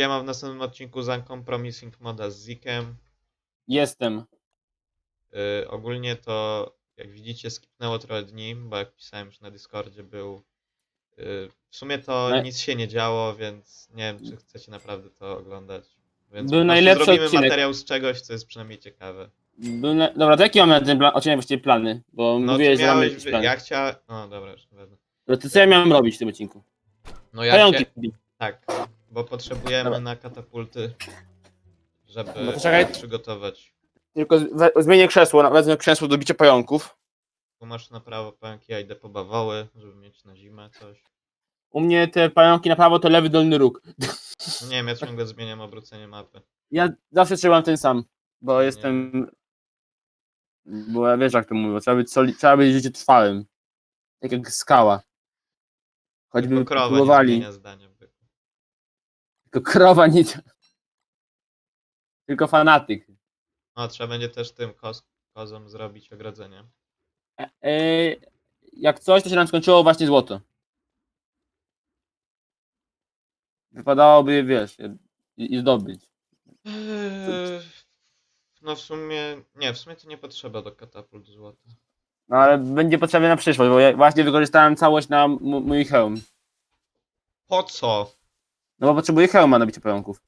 Siema w następnym odcinku z Uncompromising Moda z Zikiem. Jestem. Yy, ogólnie to, jak widzicie, skipnęło trochę dni, bo jak pisałem już na Discordzie, był. Yy, w sumie to No- nic się nie działo, więc nie wiem, czy chcecie naprawdę to oglądać. Więc Był po prostu najlepszy zrobimy odcinek. materiał z czegoś, co jest przynajmniej ciekawe. Był na... Dobra, to jaki mamy na ten plan, odcinek właściwie plany? Bo No, mówiłeś, ty że mamy miałeś. jakieś wy- plany. Ja chciałem. No dobra, już nie będę. No to co ja miałem robić w tym odcinku? No ja Pająki. chcia... Tak, bo potrzebujemy Dobra. na katapulty, żeby No to czekaj. przygotować. Tylko we, zmienię krzesło, na- wezmę krzesło do bicia pająków. Tu masz na prawo pająki, ja idę po bawoły, żeby mieć na zimę coś. U mnie te pająki na prawo to lewy dolny róg. No nie wiem, ja ciągle zmieniam obrócenie mapy. Ja zawsze trzymam ten sam, bo jestem... Bo ja wiesz jak to mówię, trzeba być, soli... trzeba być życie trwałym. Tak jak skała. Choćby Tylko krowa nie próbowali. zmienia zdania. Tylko krowa nic. Tylko fanatyk. No, trzeba będzie też tym koz, kozom zrobić ogrodzenie. E, e, jak coś, to się nam skończyło właśnie złoto. Wypadałoby, wiesz, i, i zdobyć. Eee, No w sumie, nie, w sumie to nie potrzeba do katapult złota. No ale będzie potrzebne na przyszłość, bo ja właśnie wykorzystałem całość na m- mój hełm. Po co? No bo potrzebuję hełma na bicie pająków.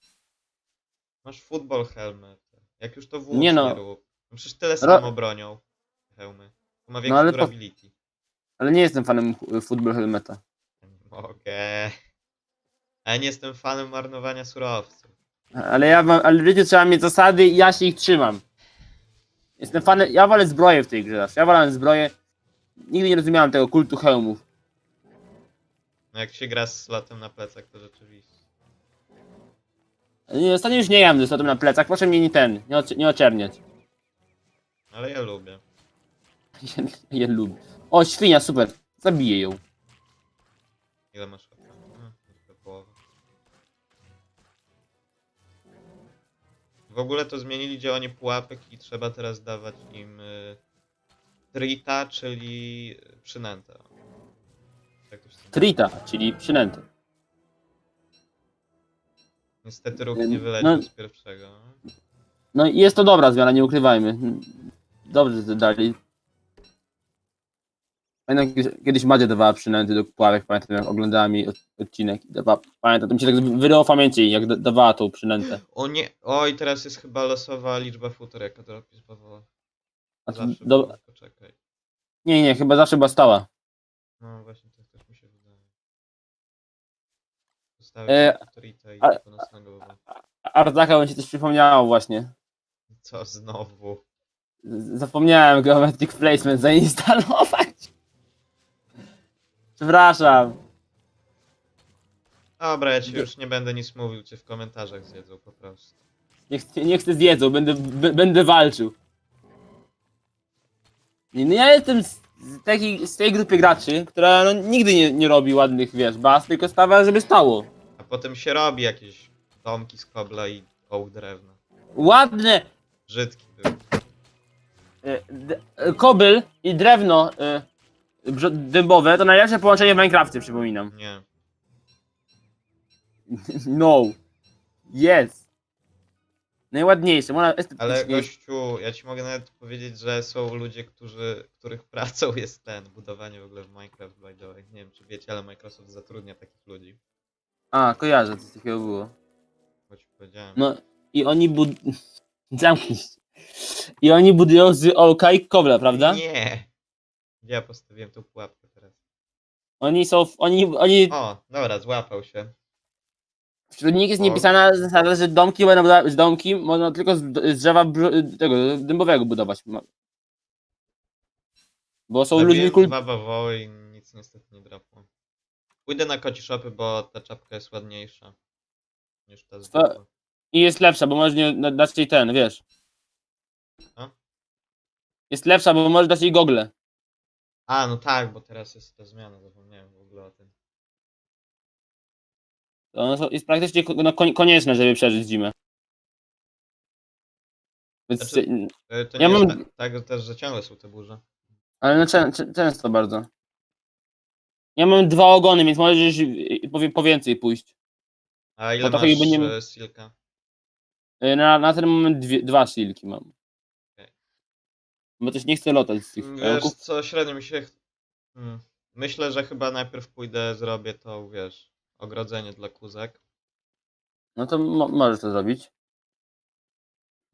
Masz football helmet. Jak już to włóż Nie nie no. rób. No przecież tyle samo bronią hełmy. To ma większe ale po- durability. Ale nie jestem fanem ch- football helmeta. Nie mogę. A ja nie jestem fanem marnowania surowców. Ale ja mam, ale wiecie, trzeba mieć zasady i ja się ich trzymam. Jestem fanem, ja wolę zbroję w tej grze. zawsze. Ja wolę zbroję. Nigdy nie rozumiałem tego kultu hełmów. No jak się gra z slotem na plecach, to rzeczywiście. Nie, ostatnio już nie jem ze na plecach, proszę mnie nie ten, nie, oczy- nie oczerniać. Ale ja lubię. Ja, lubię. O, świnia, super. Zabiję ją. Ile masz HP? No, tylko połowę. W ogóle to zmienili działanie pułapek i trzeba teraz dawać im y, trita, czyli przynętę. Jak to się nazywa? Trita, czyli przynęty. Niestety ruch No, nie wyleciał no. z pierwszego. No i jest to dobra zmiana, nie ukrywajmy. Dobrze, że to dali. Pamiętam, kiedyś- kiedyś Madzia dawała przynęty do pułapek, pamiętam jak oglądałem jej od- odcinek. i Dawała, pamiętam, to mi się tak wyryło w pamięci, jak da, dawała tą przynętę. O nie, oj teraz jest chyba losowa liczba futer, jaka to opis bawoła. A to, Zawsze do, było, poczekaj. nie, nie, chyba zawsze była stała. No właśnie, tak też mi się wydaje. Zostawię e, i a-. Ardaka mi się coś przypomniało właśnie. Co znowu? Z- Zapomniałem Geometric Placement zainstalować. Przepraszam. Dobra, ja ci już nie będę nic mówił, cię w komentarzach zjedzą po prostu. Nie chcę, nie chcę zjedzą, będę, b- będę walczył. Nie, No ja jestem z, z, takiej, z tej grupy graczy, która no, nigdy nie, nie robi ładnych, wiesz, baz, tylko stawia, żeby stało. Potem się robi jakieś domki z kobla i koł drewna. Ładne Brzydki był. d- e, kobyl i drewno brzo- dębowe to najlepsze połączenie w Minecrafcie, przypominam. Nie. No. Yes. Najładniejsze, Ale estetycznie. gościu, ja ci mogę nawet powiedzieć, że są ludzie, którzy, których pracą jest ten, budowanie w ogóle w Minecraft by the way. Nie wiem czy wiecie, ale Microsoft zatrudnia takich ludzi. A, kojarzę, coś takiego było. Bo ci powiedziałem. No i oni bud... Zamknij się. I oni budują z ołka i kobla, prawda? Nie! Ja postawiłem tą pułapkę teraz? Oni są, w- oni, oni, O, dobra, złapał się. wśród nich jest O. niepisana zasada, że domki będą z domki można tylko z, z drzewa br- tego, dębowego budować. Ma- Bo są ludźmi Zabiłem kult... dwa bawoły i nic niestety nie drapło. Pójdę na koci shopy, bo ta czapka jest ładniejsza. Niż ta zwykła. I jest lepsza, bo możesz nie, na- dać jej ten, wiesz. Co? Jest lepsza, bo możesz dać jej gogle. A, no tak, bo teraz jest ta zmiana, zapomniałem w ogóle o tym. To one są- jest praktycznie ko- no, koń- konieczne, żeby przeżyć zimę. Więc, Znaczy- E, To nie Ja jest mam- tak, tak też, że ciągle są te burze. ale no, czę, czę, często bardzo. Ja mam dwa ogony, więc możesz y, po, po więcej pójść. A ile to masz nie- e, silka? Y, Na, na ten moment dwie, dwa silki mam. Okej. Bo też nie chcę lotać z tych Wiesz pająków. co, średnio mi się... ch- Hmm. Myślę, że chyba najpierw pójdę, zrobię to, wiesz, ogrodzenie dla kuzek. No to mo możesz to zrobić.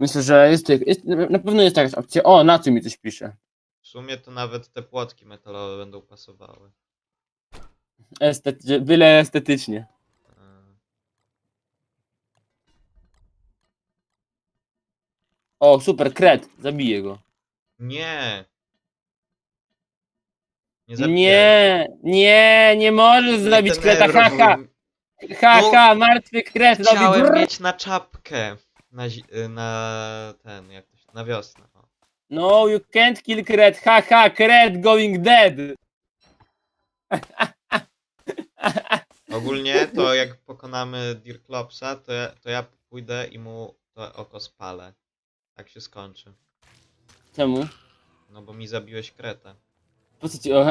Myślę, że jest, jest na pewno jest jakaś opcja. O, na tym mi coś pisze. W sumie to nawet te płotki metalowe będą pasowały. Estety byle estetycznie. O, super, kret. Zabiję go. Nie! Nie zabijaj. Nie, nie, nie możesz Nie zabić kreta, denerwuj haha. mnie. Haha, martwy kret robi Chciałem brrr. mieć na czapkę. Na, zi- y, na ten, jak to się, na wiosnę. O. No, you can't kill kret, haha, kret going dead. Ogólnie to jak pokonamy Dirklopsa, to ja, to ja pójdę i mu to oko spalę. Tak się skończy. Czemu? No bo mi zabiłeś kretę. Po co ci... O,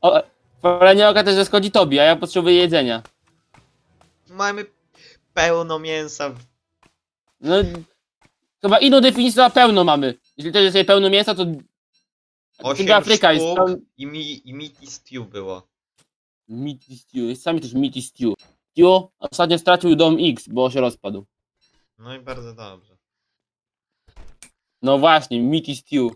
o, palenie oka też zaszkodzi tobie, a ja potrzebuję jedzenia. Mamy pełno mięsa. W... No, chyba inną definicję na pełno mamy. Jeśli to jest sobie pełno mięsa, to... Osiem Afryka jest sztuk pełn... i, mi, i meaty stew było. Meaty stew, jest sami też meaty stew. Stew ostatnio stracił dom X, bo się rozpadł. No i bardzo dobrze. No właśnie, meaty stew.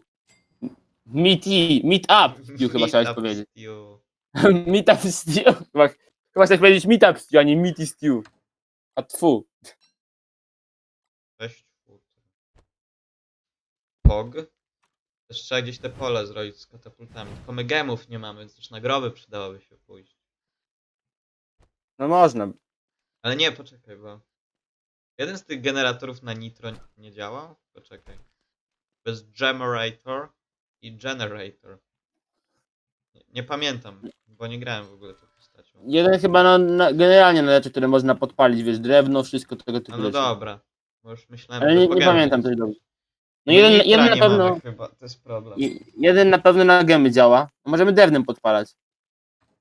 Meaty, meet up stew chyba chciałeś powiedzieć. stew. meet up stew. Chyba, chyba chciałeś powiedzieć meet up stew, a nie meaty stew. A tfu. Sześć fut. Pog. Też trzeba gdzieś te pole zrobić z katapultami. Tylko my gemów nie mamy, więc też na groby przydałoby się pójść. No można. Ale nie, poczekaj, bo... Jeden z tych generatorów na nitro nie działał? Poczekaj. To jest generator i generator. Nie, nie pamiętam, bo nie grałem w ogóle tą postacią. Jeden chyba na, na, generalnie na rzeczy, które można podpalić, wiesz, drewno, wszystko tego typu No, no rzeczy. dobra. Bo już myślałem, Ale że nie, nie gemy pamiętam coś dobrze. No My jeden, nitra jeden na nie pewno, Mamy chyba, to jest problem. jeden na pewno na gemy działa. Możemy drewnem podpalać.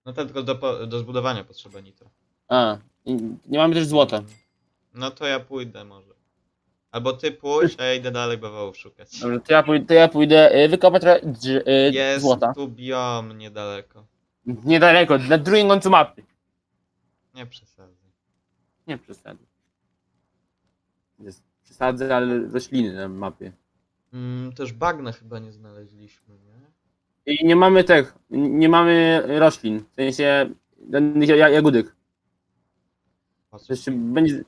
No to tylko do, po- do zbudowania potrzeba nitro. A, i nie mamy też złota. No to ja pójdę może. Albo ty pójdź, a ja idę dalej bawołów szukać. Dobrze, to ja pójdę, to ja pójdę y, wykopać trochę drz- y, Jest złota. tu biom niedaleko. Niedaleko, na drugim końcu mapy. Nie przesadzaj. Nie przesadzę. Jest przesadzę, ale rośliny na mapie. Mm, też bagna chyba nie znaleźliśmy, nie? I nie mamy tych, nie mamy roślin. W sensie żadnych ja- jagódek. Po co, jeszcze będzie.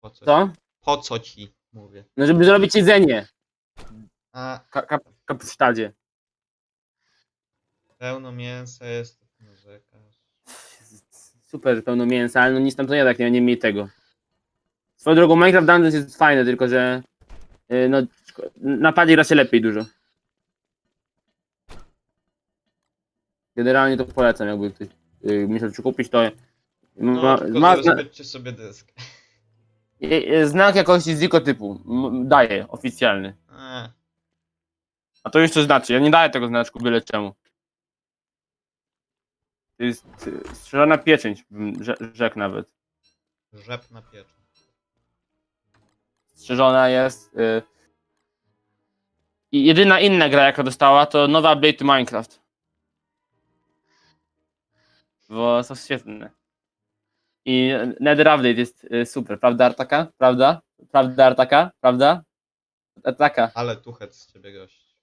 Po co, Co? ci? Po co ci? Mówię. No żeby zrobić jedzenie. A, Ka- kap- Kapsztadzie. pełno mięsa jest, to narzekasz. Super, że pełno mięsa, ale no nic tam to nie tak, nie, nie mieli tego. Swoją drogą Minecraft Dungeons jest fajne, tylko że yy, no, szko- napadzie gra się lepiej dużo. Generalnie to polecam, jakby ktoś myślał czy kupić, to No, ma, tylko ma, zabezpieczcie sobie dysk. znak jakości z typu m- daje, oficjalny. A, A to już co znaczy, ja nie daję tego znaczku byle czemu. To jest yy, strzelana pieczęć, bym rze- rzekł nawet. rzep na pieczę. strzeżona jest. y, I jedyna inna gra, jaka dostała, to nowa update to Minecraft. Bo są świetne. I Nether Update jest y, super, prawda Artaka? Prawda? Prawda Artaka? Prawda? Artaka. Ale tuchet z ciebie gość.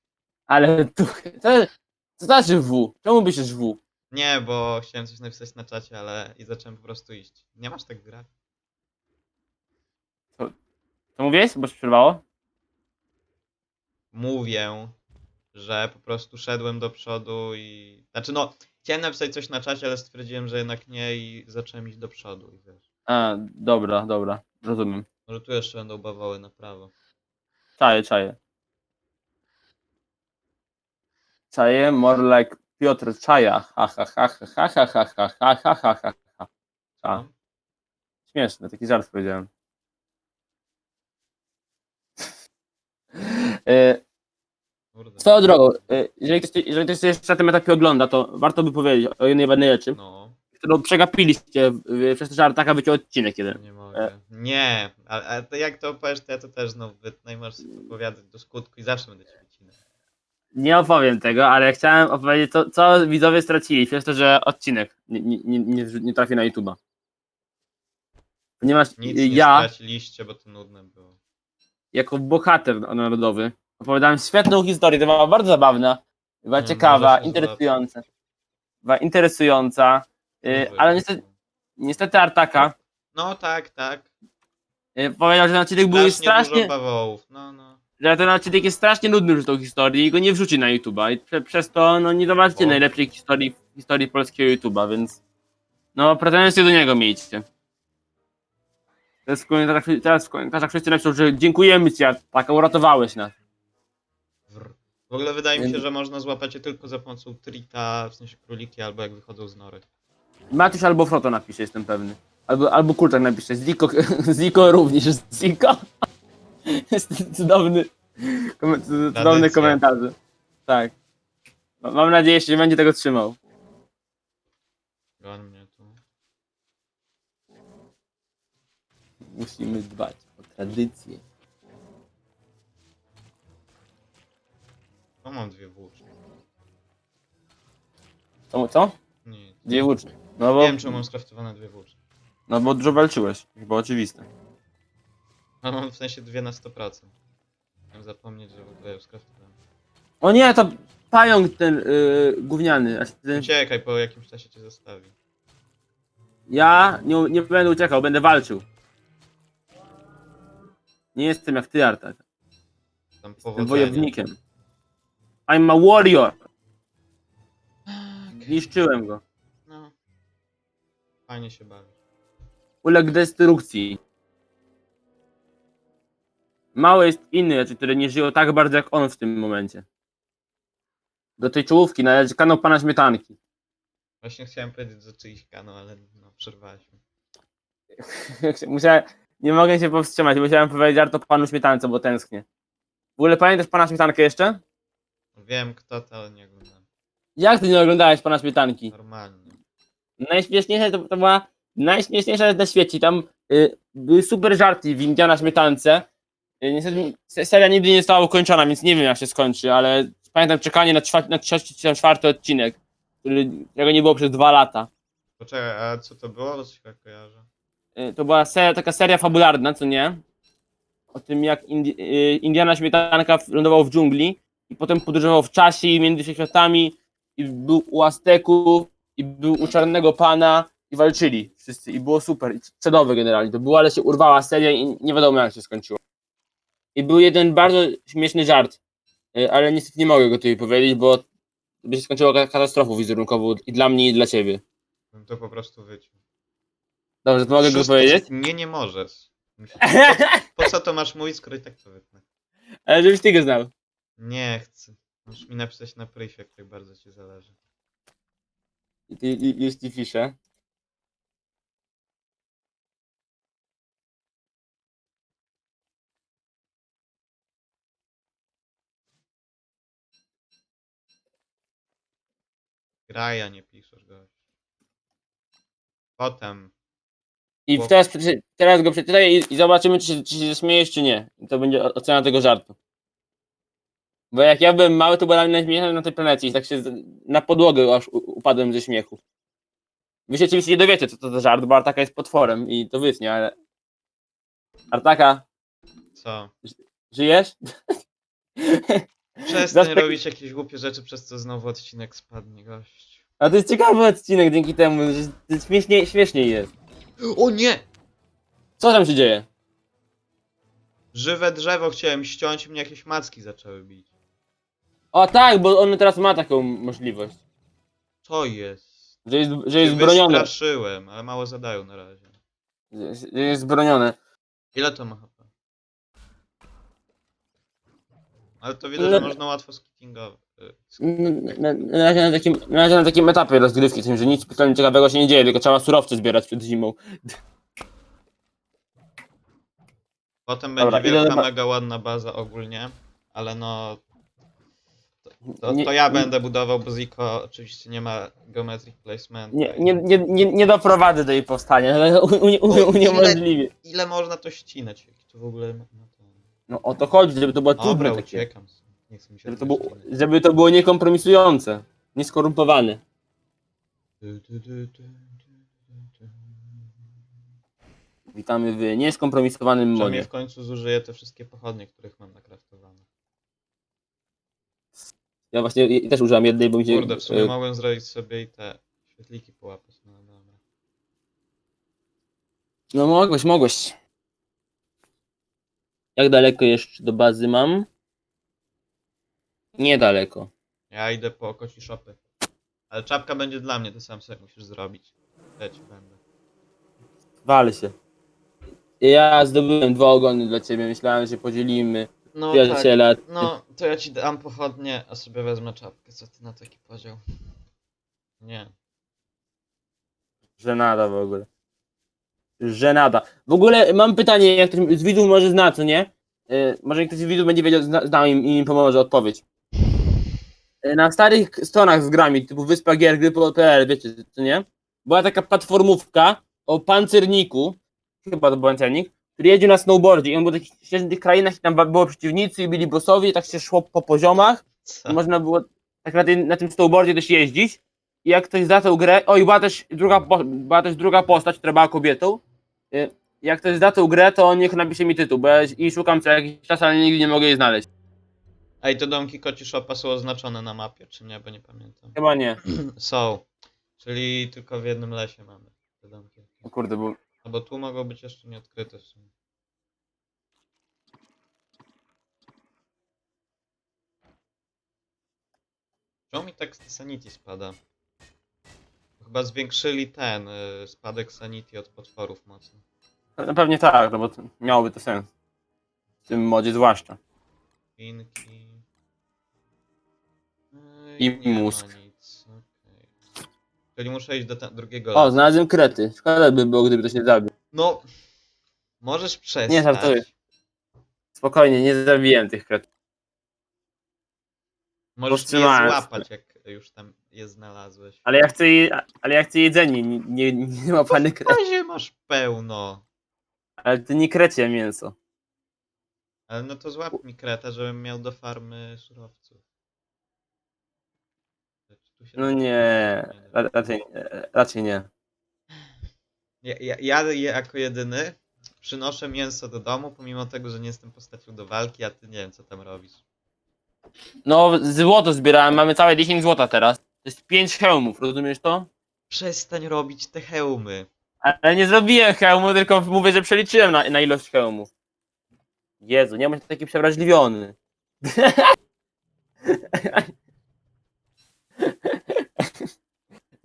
Ale tu. Co, co znaczy W? Czemu piszesz W? Nie, bo chciałem coś napisać na czacie, ale i zacząłem po prostu iść. Nie masz tak grać. To mówiłeś? Bo się przerwało? Mówię, że po prostu szedłem do przodu i... Znaczy no, chciałem napisać coś na czacie, ale stwierdziłem, że jednak nie i zacząłem iść do przodu i wiesz. A, dobra, dobra. Rozumiem. Może tu jeszcze będą bawały na prawo. Czaję, czaję. Czaję, more like Piotr Czaja. Ha, ha, ha, ha, ha, ha, ha, ha, ha, ha, ha, ha, ha. A, No. śmieszne, taki żart powiedziałem. E. Swoją drogą, e, jeżeli ktoś, jeżeli ktoś jeszcze na tym etapie ogląda, to warto by powiedzieć o jednej ważnej rzeczy. No. którą przegapiliście przez to, że Artaka wyciął odcinek jeden. Nie mogę. Nie, ale, ale to jak to opowiesz, to ja to też znowu wytnę i możesz sobie opowiadać do skutku i zawsze będę cię wycinał. Nie opowiem tego, ale chciałem opowiedzieć, co, co widzowie stracili przez to, że odcinek nie, nie, nie, nie, nie trafi na YouTube'a. Ponieważ Nic nie ja, straciliście, bo to nudne było. jako bohater narodowy, opowiadałem świetną historię, to była bardzo zabawna, była ciekawa, interesująca. Była interesująca, y, ale wiem. niestety, niestety Artaka No tak, tak. y, powiedział, że ten odcinek był Strasznie dużo bawołów. No, no. że ten odcinek jest strasznie nudny już tą historię i go nie wrzuci na YouTube'a i prze, przez to no, nie zobaczycie O. najlepszej historii historii polskiego YouTube'a, więc no pretensje do niego miejcie. Teraz w komentarzach, teraz w komentarzach wszyscy napiszą, że dziękujemy ci, tak uratowałeś nas. W ogóle wydaje mi się, że można złapać je tylko za pomocą trita, w sensie króliki, albo jak wychodzą z nory. Matuś albo Froto napisze, jestem pewny. Albo, albo Kulczak napisze, Ziko, Ziko również, Ziko. Jest cudowny, kom- cudowny Tradycja. komentarz. Tak. Ma- Mam nadzieję, że się będzie tego trzymał. Goń mnie tu. Musimy dbać o tradycję. Mam dwie włóczki. Co? co? Nie. Dwie włócznie. No bo, Nie wiem, czemu mam skraftowane dwie włóczki. no bo dużo walczyłeś, chyba oczywiste. A mam w sensie dwie na 100%. Miałem zapomnieć, że w ogóle ją skraftowałem. O nie, to pająk ten yy, gówniany. Ten, Uciekaj, po jakimś czasie cię zostawi. ja nie, nie będę uciekał, będę walczył. Nie jestem jak ty, Artak. Tam Jestem powodzenia. wojownikiem. I'm a warrior. Zniszczyłem go. No. Fajnie się bawi. Uległ destrukcji. Mało jest innych rzeczy, które nie żyją tak bardzo jak on w tym momencie. Do tej czołówki należy kanał pana Śmietanki. Właśnie chciałem powiedzieć, że czyjś kanał, ale no, przerwałeś mi. Musiałem, nie mogę się powstrzymać, musiałem powiedzieć Arto panu Śmietance, bo tęsknię. W ogóle pamiętasz pana Śmietankę jeszcze? Wiem kto to, ale nie oglądam. Jak ty nie oglądałeś pana Śmietanki? Normalnie. Najśmieszniejsza to, to była najśmieszniejsza rzecz na świecie. Tam y, były super żarty w Indiana Śmietance. Y, niestety se- seria nigdy nie została ukończona, więc nie wiem jak się skończy, ale pamiętam czekanie na, czwa- na trzeci czy tam czwarty odcinek, który, którego nie było przez dwa lata. Poczekaj, a co to było? Bo coś chyba kojarzę. Y, To była seria, taka seria fabularna, co nie? O tym jak Indi y, Indiana Śmietanka w- lądował w dżungli i potem podróżował w czasie i między światami i był u Azteków i był u Czarnego Pana i walczyli wszyscy i było super i czadowe generalnie to było, ale się urwała seria i nie wiadomo jak się skończyło. I był jeden bardzo śmieszny żart, y, ale niestety nie mogę go tutaj powiedzieć, bo by się skończyło ka- katastrofą wizerunkową i dla mnie i dla ciebie. Bym to po prostu wyciął. Dobrze, to mogę go powiedzieć? Nie, nie możesz. Po, po co to masz mówić, skoro i tak to wytnę? Ale żebyś ty go znał. Nie chcę. Możesz mi napisać na priv, jak tak bardzo ci zależy. I ty i- już ci piszę. Graj, a nie piszesz gość. Potem. I Bo- teraz, przeczy- teraz go przeczytaj i, i zobaczymy, czy, się- czy się śmiejesz, czy nie. I to będzie o- ocena tego żartu. Bo jak ja byłem mały, to byłem najśmieszniejszy na tej planecie i tak się z- na podłogę aż u- upadłem ze śmiechu. Wy się oczywiście nie dowiecie, co to za żart, bo Artaka jest potworem i to wytnie, ale... Artaka, Co? żyjesz? Przestań Zaspek- robić jakieś głupie rzeczy, przez co znowu odcinek spadnie, gość. A to jest ciekawy odcinek dzięki temu, że że śmieszniej, śmieszniej jest. O nie! Co tam się dzieje? Żywe drzewo chciałem ściąć i mnie jakieś macki zaczęły bić. O tak, bo on teraz ma taką możliwość, Co jest? że jest, że jest Cię bronione. Wystraszyłem, ale mało zadają na razie. Że że jest bronione. Ile to ma HP? Ale to widać, No- że można łatwo skittingować. y, sk- Na, na, razie na, takim, na razie na takim etapie rozgrywki, tym, że nic specjalnie ciekawego się nie dzieje, tylko trzeba surowce zbierać przed zimą. Potem Dobra, będzie idę wielka, na ba- mega ładna baza ogólnie, ale no... To, Nie- to ja nie- będę budował, bo Ziko oczywiście nie ma geometric placement. Nie, nie, nie, nie, nie doprowadzę do jej powstania, ale u- u- u- ile-. Ile można to ścinać? To w ogóle... to... No o to chodzi, żeby to było Dobra, trudne takie. uciekam. Nie chcę mi się Żeby to, było, żeby to było niekompromisujące, nieskorumpowane. Witamy w nieskompromisowanym Przynajmniej modzie. w końcu zużyję te wszystkie pochodnie, których mam nakraftowane. Ja właśnie i- też użyłam jednej, bo mi się... Kurde, w sumie e, mogłem zrobić sobie i te świetliki połapać. No dobra. No mogłeś, mogłeś. Jak daleko jeszcze do bazy mam? Niedaleko. Ja idę po koci szopy. Ale czapka będzie dla mnie, ty sam sobie musisz zrobić. Ja ci będę. Wal się. Ja zdobyłem dwa ogony dla ciebie, myślałem, że się podzielimy. No Przyjaciela. No, to ja ci dam pochodnie, a sobie wezmę czapkę. Co ty na taki podział? Nie. Żenada w ogóle. Żenada. W ogóle mam pytanie, jak ktoś z widzów może zna, co nie? E, może ktoś z widzów będzie wiedział, zna, zna im i im pomoże odpowiedź. E, na starych stronach z grami, typu Wyspa Gier, gry.pl, wiecie, co nie? Była taka platformówka o pancerniku, chyba to był pancernik, który jeździł na snowboardzie i on był w takich śnieżnych krainach i tam było przeciwnicy i byli bossowie i tak się szło po poziomach Co? można było tak na, tym- na tym snowboardzie też jeździć. I jak ktoś za tą grę. O, i była też druga, była też druga postać, która była kobietą. Y, Jak ktoś za tą grę, to niech napisze mi tytuł, bo ja i szukam co jakiś czas, ale nigdy nie mogę jej znaleźć. Ej, te domki koci szopa są oznaczone na mapie, czy nie? Bo nie pamiętam. Chyba nie. Są. Czyli tylko w jednym lesie mamy te domki. O kurde, bo. No bo tu mogą być jeszcze nieodkryte w sumie. Czemu mi tak sanity spada? Chyba zwiększyli ten y, spadek sanity od potworów mocno. No pewnie tak, no bo to miałoby to sens. W tym modzie zwłaszcza. Pinki. Yy, I nie ma mózg. Czyli muszę iść do drugiego O, lasu. znalazłem krety. Szkoda by było, gdyby to się zabił. No, możesz przestać. Nie, żartuję. Spokojnie, nie zabiłem tych kretów. Możesz je Powstrzymałem złapać, jak już tam je znalazłeś. Ale ja chcę, je, ale ja chcę jedzenie, nie, nie, nie ma pany W kret. razie masz pełno. Ale to nie krecie mięso. Ale no to złap mi kretę, żebym miał do farmy surowców. Tu się No da- nie, ra- raczej, raczej nie. Ja, ja, ja jako jedyny przynoszę mięso do domu, pomimo tego, że nie jestem postacią do walki, a ty nie wiem co tam robisz. No, złoto zbierałem, mamy całe 10 złota teraz. To jest 5 hełmów, rozumiesz to? Przestań robić te hełmy. Ale nie zrobiłem hełmu, tylko mówię, że przeliczyłem na, na ilość hełmów. Jezu, nie bądź taki przewrażliwiony.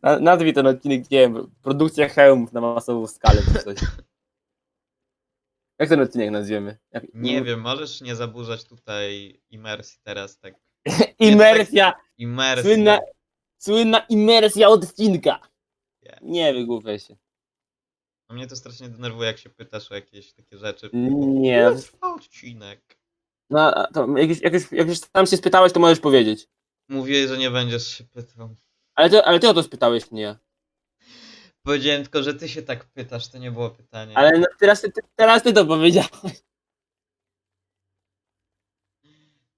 Na- Nazwij ten odcinek, nie wiem, produkcja hełmów na masową skalę czy coś. Jak ten odcinek nazwiemy? Jak, Nie wiem, możesz nie zaburzać tutaj imersji teraz tak. Imersja! Imersji. Słynna, słynna imersja odcinka. Nie. Nie wygłupiaj się. No mnie to strasznie denerwuje, jak się pytasz o jakieś takie rzeczy. Nie. Ile trwa odcinek? No, to jak już, jak, już, jak już tam się spytałeś, to możesz powiedzieć. Mówiłeś, że nie będziesz się pytał. Ale ty, ale ty o to spytałeś mnie. Powiedziałem tylko, że ty się tak pytasz, to nie było pytanie. Ale no, teraz, ty, teraz ty to powiedziałeś.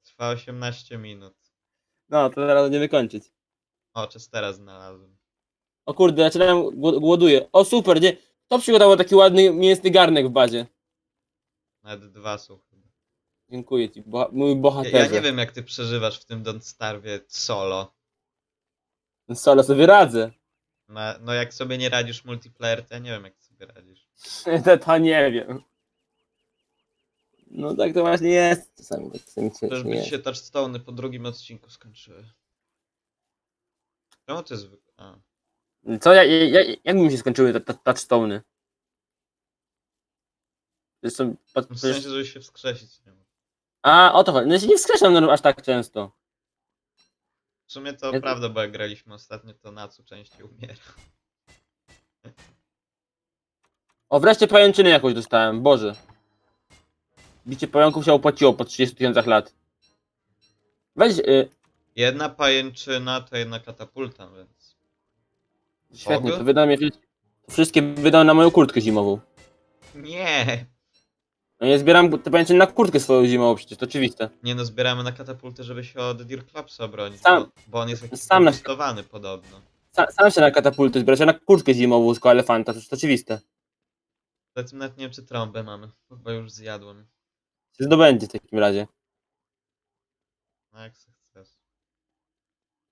Trwa 18 minut. No, to teraz będziemy kończyć. O, czas teraz znalazłem. O kurde, zaczynam głod- głoduję. O super, nie? Kto przygotował taki ładny mięsny garnek w bazie? Nawet dwa chyba. Dziękuję ci, boha- mój Ja, bohaterze. ja nie wiem, jak ty przeżywasz w tym Don't Starwie solo. Solo sobie radzę. No, no jak sobie nie radzisz multiplayer, to ja nie wiem, jak sobie radzisz. to, to nie wiem. No tak to właśnie jest. Czasami tak czasami się- Też by jest. ci się touchstone'y po drugim odcinku skończyły. Czemu ty zwykle... A. Co, ja, ja, ja, jak mi się skończyły te te touchstone'y? Zresztą, W sensie, żeby się wskrzesić nie mógł. A, o to chodzi. No ja się nie wskrzeszam no, aż tak często. W sumie to Ja- prawda, bo jak graliśmy ostatnio, to Nacu częściej umiera. O, wreszcie pajęczynę jakąś dostałem, Boże. Bicie pająków się opłaciło po 30 tysiącach lat. Weź, y, Jedna pajęczyna to jedna katapulta, więc... Świetnie, to wydam je wszystkie wydam na moją kurtkę zimową. Nie! No nie zbieram te pajęczyny na kurtkę swoją zimową przecież, to oczywiste. Nie no, zbieramy na katapultę, żeby się od Dirklapsa obronić, Sam- bo, bo on jest jakiś sam na- testowany podobno. Sa, sam się na katapulty zbierasz, ja na kurtkę zimową z elefanta, to jest oczywiste. Tym nawet nie wiem, czy trąbę mamy, bo już zjadłem. Się zdobędzie w takim razie. No jak se chcesz.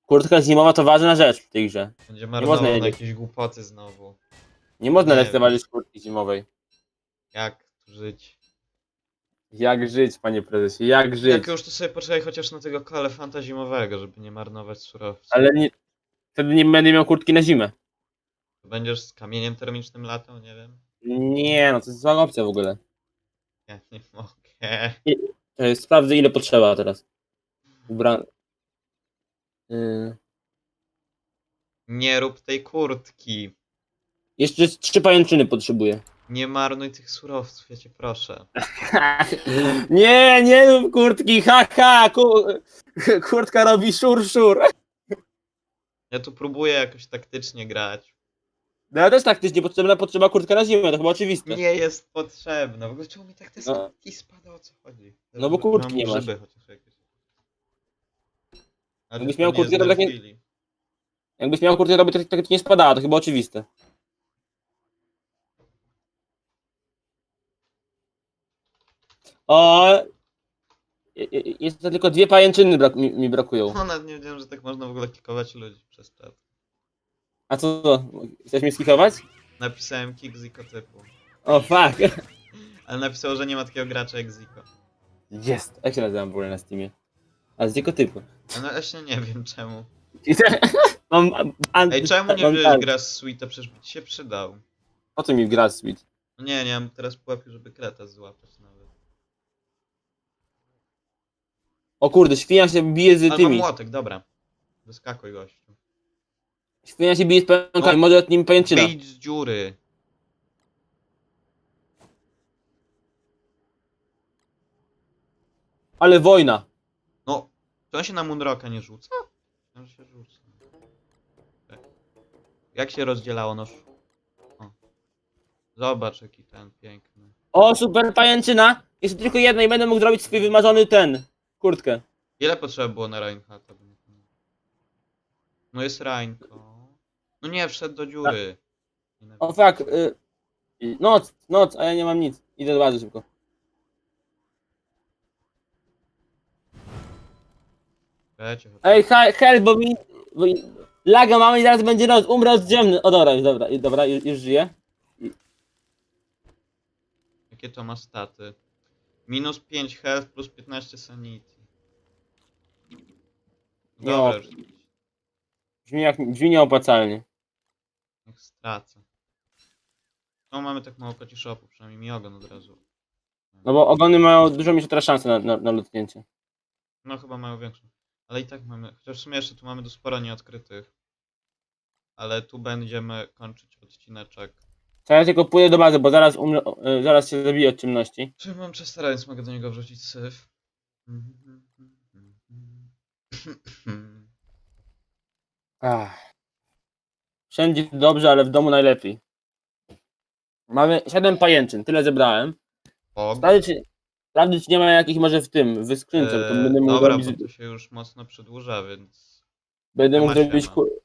Kurtka zimowa to ważna rzecz w tej grze. Będzie można marnował na jakieś głupoty znowu. Nie można Nie lekceważyć kurtki zimowej. Jak tu żyć? Jak żyć, panie prezesie, jak żyć? Jak już to sobie poczekaj chociaż na tego elefanta zimowego, żeby nie marnować surowców. Ale nie, wtedy nie będę miał kurtki na zimę. Będziesz z kamieniem termicznym latał? Nie wiem. Nie, no to jest zła opcja w ogóle. Ja nie mogę. E, Sprawdzę ile potrzeba teraz. Ubra... Yy... Nie rób tej kurtki. Jeszcze z trzy pajęczyny potrzebuję. Nie marnuj tych surowców, ja cię proszę. nie, nie rób kurtki, ha, ha, ku... kurtka robi szur, szur. Ja tu próbuję jakoś taktycznie grać. No ja też taktycznie potrzebna potrzeba kurtka na zimę, to chyba oczywiste. Nie jest potrzebna. W ogóle czemu mi tak te No. spadki spada, o co chodzi? No bo kurtki nie masz. grzyby chociaż jakieś. Ale Jakbyś miał kurtkę, to tak nie-. Jakbyś miał kurtkę, to by tak, tak nie spadała, to chyba oczywiste. O, je- je- jeszcze tylko dwie pajęczyny brak, mi, mi brakują. No nawet nie wiedziałem, że tak można w ogóle klikować ludzi przez czat. A co to? Chcesz mnie skikować? Napisałem kick Ziko typu. O, fuck. Ale napisało, że nie ma takiego gracza jak Ziko. Jest. Jak się nazywam w ogóle na Steamie? A z jakiego typu? A No właśnie nie wiem czemu. mam, an, Ej, czemu nie mam wziąłeś tak. gra z Suite? Przecież by ci się przydał. Po co mi gra Sweet? No nie, nie mam teraz pułapki, żeby kreta złapać nawet. O kurde, świnia się bije z mam tymi. młotek, dobra. Wyskakuj gościu. Świnia się bije z pająkami, może od nim pajęczyna. Wyjdź z dziury. Ale wojna. No, on się na Moonrocka nie rzuca? On się rzuca. Tak. Jak się rozdzielało noż? O. Zobacz jaki ten piękny. O, super pajęczyna. Jeszcze tylko jedna i będę mógł zrobić swój wymarzony ten. Kurtkę. Ile potrzeba było na Reinhardta? Bo nie pamiętam. No jest Reinko. No nie, wszedł do dziury. O fuck. Y, noc, noc, a ja nie mam nic. Idę do bazy szybko. Ej, he- help, bo mi... Bo, laga mamy i zaraz będzie noc. Umrę od ziemny. O dobra, już dobra, i- dobra, już, już żyję. Jakie to ma staty? Minus 5 health plus 15 sanity. No. Dobra, Brzmi, jak, brzmi nieopłacalnie. niech stracę. No mamy tak mało koci shopu, przynajmniej mi ogon od razu. No bo ogony mają dużo mniejsze teraz szanse na, na, na lutnięcie. No chyba mają większą. Ale i tak mamy, chociaż w sumie jeszcze tu mamy do sporo nieodkrytych. Ale tu będziemy kończyć odcineczek. To ja tylko pójdę do bazy, bo zaraz umrę, y, zaraz się zabiję od ciemności. Czy mam Chestera, więc mogę do niego wrzucić syf. Ach. Wszędzie dobrze, ale w domu najlepiej. Mamy 7 pajęczyn, tyle zebrałem. Og. Sprawdzę, czy, sprawdzę, czy nie ma jakichś może w tym, w skrzynce, bo to Eee, będę mógł dobra, zrobić, bo to się już mocno przedłuża, więc będę mógł ma się, zrobić no. ku-